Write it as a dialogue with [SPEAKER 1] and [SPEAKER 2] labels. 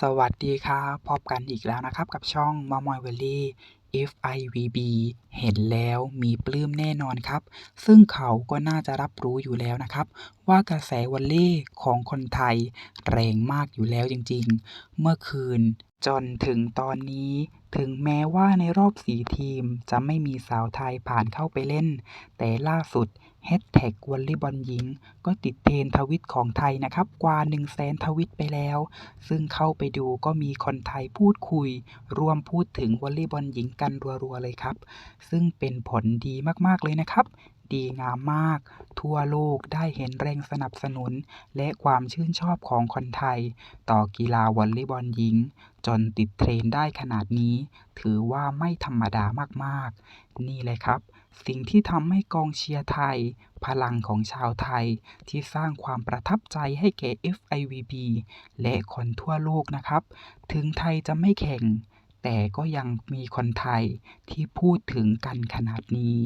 [SPEAKER 1] สวัสดีครับพบกันอีกแล้วนะครับ กับช่องมอมอยเวลลี่ FIVB เห็นแล้วมีปลื้มแน่นอนครับ ซึ่งเขาก็น่าจะรับรู้อยู่แล้วนะครับ ว่ากระแสวอลเล่ของคนไทยแรงมากอยู่แล้วจริงๆ เมื่อคืนจนถึงตอนนี้ถึงแม้ว่าในรอบสีทีมจะไม่มีสาวไทยผ่านเข้าไปเล่น แต่ล่าสุดแฮชแท็กวอลเลย์บอลหญิง ก็ติดเทรนทวิตของไทยนะครับ กว่า1 0 0 0 0แสนทวิตไปแล้ว ซึ่งเข้าไปดูก็มีคนไทยพูดคุยร่วมพูดถึงวอลเลย์บอลหญิงกันรัวๆเลยครับ ซึ่งเป็นผลดีมากๆเลยนะครับ ดีงามมาก ทั่วโลกได้เห็นแรงสนับสนุน และความชื่นชอบของคนไทย ต่อกีฬาวอลเลย์บอลหญิง จนติดเทรนด์ได้ขนาดนี้ ถือว่าไม่ธรรมดามากๆ นี่เลยครับ สิ่งที่ทำให้กองเชียร์ไทย พลังของชาวไทย ที่สร้างความประทับใจให้แก่ FIVB และคนทั่วโลกนะครับ ถึงไทยจะไม่แข่งแต่ก็ยังมีคนไทยที่พูดถึงกันขนาดนี้